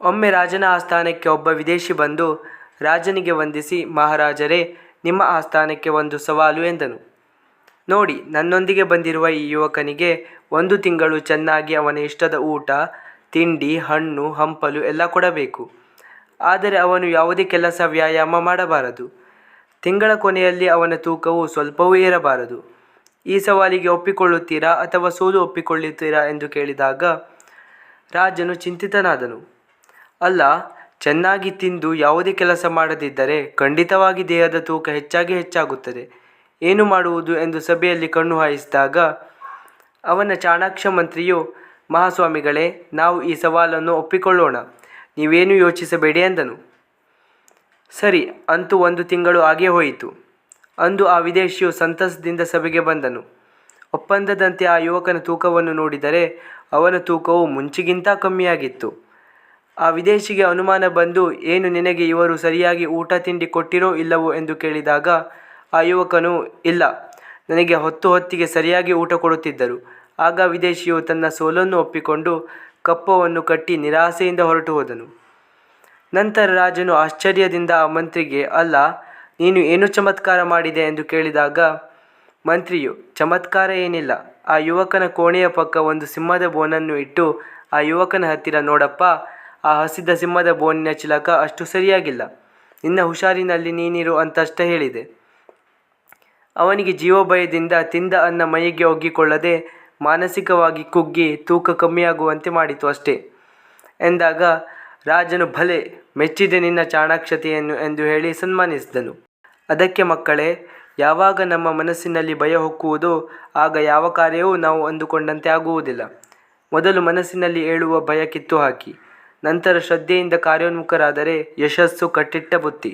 ಒಮ್ಮೆ ರಾಜನ ಆಸ್ಥಾನಕ್ಕೆ ಒಬ್ಬ ವಿದೇಶಿ ಬಂದು ರಾಜನಿಗೆ ವಂದಿಸಿ ಮಹಾರಾಜರೇ ನಿಮ್ಮ ಆಸ್ಥಾನಕ್ಕೆ ಒಂದು ಸವಾಲು ಎಂದನು. ನೋಡಿ ನನ್ನೊಂದಿಗೆ ಬಂದಿರುವ ಈ ಯುವಕನಿಗೆ ಒಂದು ತಿಂಗಳು ಚೆನ್ನಾಗಿ ಅವನ ಇಷ್ಟದ ಊಟ, ತಿಂಡಿ, ಹಣ್ಣು, ಹಂಪಲು ಎಲ್ಲ ಕೊಡಬೇಕು. ಆದರೆ ಅವನು ಯಾವುದೇ ಕೆಲಸ ವ್ಯಾಯಾಮ ಮಾಡಬಾರದು. ತಿಂಗಳ ಕೊನೆಯಲ್ಲಿ ಅವನ ತೂಕವು ಸ್ವಲ್ಪವೂ ಏರಬಾರದು. ಈ ಸವಾಲಿಗೆ ಒಪ್ಪಿಕೊಳ್ಳುತ್ತೀರಾ ಅಥವಾ ಸೋಲು ಒಪ್ಪಿಕೊಳ್ಳುತ್ತೀರಾ ಎಂದು ಕೇಳಿದಾಗ ರಾಜನು ಚಿಂತಿತನಾದನು. ಅಲ್ಲ, ಚೆನ್ನಾಗಿ ತಿಂದು ಯಾವುದೇ ಕೆಲಸ ಮಾಡದಿದ್ದರೆ ಖಂಡಿತವಾಗಿ ದೇಹದ ತೂಕ ಹೆಚ್ಚಾಗಿ ಹೆಚ್ಚಾಗುತ್ತದೆ. ಏನು ಮಾಡುವುದು ಎಂದು ಸಭೆಯಲ್ಲಿ ಕಣ್ಣು ಹಾಯಿಸಿದಾಗ ಅವನ ಚಾಣಾಕ್ಷ ಮಂತ್ರಿಯು ಮಹಾಸ್ವಾಮಿಗಳೇ, ನಾವು ಈ ಸವಾಲನ್ನು ಒಪ್ಪಿಕೊಳ್ಳೋಣ, ನೀವೇನು ಯೋಚಿಸಬೇಡಿ ಎಂದನು. ಸರಿ ಅಂತೂ ಒಂದು ತಿಂಗಳು ಆಗೇ ಹೋಯಿತು. ಅಂದು ಆ ವಿದೇಶಿಯು ಸಂತಸದಿಂದ ಸಭೆಗೆ ಬಂದನು. ಒಪ್ಪಂದದಂತೆ ಆ ಯುವಕನ ತೂಕವನ್ನು ನೋಡಿದರೆ ಅವನ ತೂಕವು ಮುಂಚಿಗಿಂತ ಕಮ್ಮಿಯಾಗಿತ್ತು. ಆ ವಿದೇಶಿಗೆ ಅನುಮಾನ ಬಂದು ಏನು ನಿನಗೆ ಇವರು ಸರಿಯಾಗಿ ಊಟ ತಿಂಡಿ ಕೊಟ್ಟಿರೋ ಇಲ್ಲವೋ? ಎಂದು ಕೇಳಿದಾಗ ಆ ಯುವಕನು ಇಲ್ಲ, ನನಗೆ ಹೊತ್ತು ಹೊತ್ತಿಗೆ ಸರಿಯಾಗಿ ಊಟ ಕೊಡುತ್ತಿದ್ದರು. ಆಗ ವಿದೇಶಿಯು ತನ್ನ ಸೋಲನ್ನು ಒಪ್ಪಿಕೊಂಡು ಕಪ್ಪವನ್ನು ಕಟ್ಟಿ ನಿರಾಸೆಯಿಂದ ಹೊರಟು ಹೋದನು. ನಂತರ ರಾಜನು ಆಶ್ಚರ್ಯದಿಂದ ಆ ಮಂತ್ರಿಗೆ ಅಲ್ಲ, ನೀನು ಏನು ಚಮತ್ಕಾರ ಮಾಡಿದೆ? ಎಂದು ಕೇಳಿದಾಗ ಮಂತ್ರಿಯು ಚಮತ್ಕಾರ ಏನಿಲ್ಲ, ಆ ಯುವಕನ ಕೋಣೆಯ ಪಕ್ಕ ಒಂದು ಸಿಂಹದ ಬೋನನ್ನು ಇಟ್ಟು ಆ ಯುವಕನ ಹತ್ತಿರ ನೋಡಪ್ಪ, ಆ ಹಸಿದ ಸಿಂಹದ ಬೋನಿನ ಚಿಲಕ ಅಷ್ಟು ಸರಿಯಾಗಿಲ್ಲ. ನಿನ್ನ ಹುಷಾರಿನಲ್ಲಿ ನೀನಿರು ಅಂತಷ್ಟೇ ಹೇಳಿದೆ. ಅವನಿಗೆ ಜೀವಭಯದಿಂದ ತಿಂದ ಅನ್ನ ಮೈಗೆ ಒಗ್ಗಿಕೊಳ್ಳದೆ ಮಾನಸಿಕವಾಗಿ ಕುಗ್ಗಿ ತೂಕ ಕಮ್ಮಿಯಾಗುವಂತೆ ಮಾಡಿತು ಅಷ್ಟೇ ಎಂದಾಗ ರಾಜನು ಭಲೆ, ಮೆಚ್ಚಿದೆ ನಿನ್ನ ಚಾಣಾಕ್ಷತೆಯನ್ನು ಎಂದು ಹೇಳಿ ಸನ್ಮಾನಿಸಿದನು. ಅದಕ್ಕೆ ಮಕ್ಕಳೇ, ಯಾವಾಗ ನಮ್ಮ ಮನಸ್ಸಿನಲ್ಲಿ ಭಯ ಹೊಕ್ಕುವುದೋ ಆಗ ಯಾವ ಕಾರ್ಯವೂ ನಾವು ಅಂದುಕೊಂಡಂತೆ ಆಗುವುದಿಲ್ಲ. ಮೊದಲು ಮನಸ್ಸಿನಲ್ಲಿ ಏಳುವ ಭಯ ಕಿತ್ತುಹಾಕಿ, ನಂತರ ಶ್ರದ್ಧೆಯಿಂದ ಕಾರ್ಯೋನ್ಮುಖರಾದರೆ ಯಶಸ್ಸು ಕಟ್ಟಿಟ್ಟ ಬುತ್ತಿ.